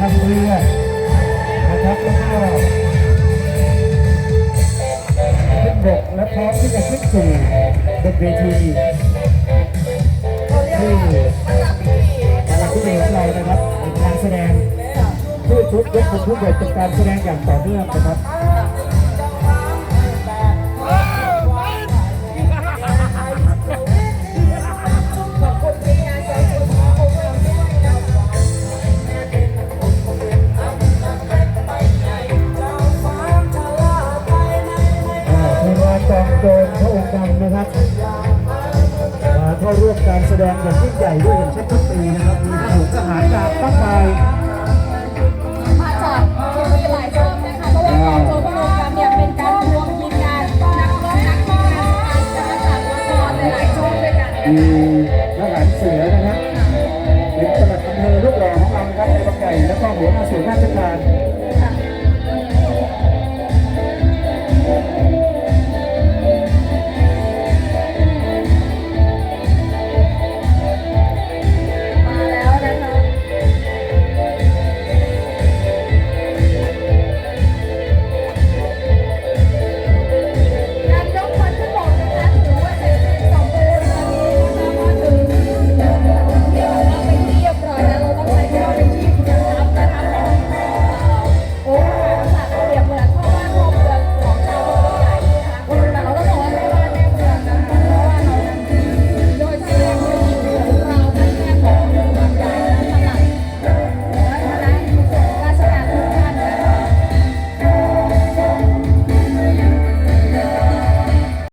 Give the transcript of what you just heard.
ทำเรือนะครับแล้วก็ขึ้นบกและพร้อมที่จะขึ้นสู่บนเวทีที่งลาดที่เดของเรานะครับการแสดงผู้ชุดยกคนผู้เด็ดเป็นการแสดงอย่างต่อเนื่องนะครับาร่วมการแสดงอย่างยิ่งใหญ่ด้วยอย่างเช่นทุกปีนะครับมีทหารทหารดาบมากมายมาจากโรงเรียนหลายรอบนะคะเพราะว่ากองโจรพระองค์ดำเนี่ยเป็นการรวมทีมงานนักร้องนักร้องกแสดงจะมาจากละครหลายช่องด้วยกันมีทหารเสือนะครับเป็นปลัดอำเภอลูกหล่อของเรานะครับในบางใหญ่แล้วก็หัวหน้าส่วนราชการ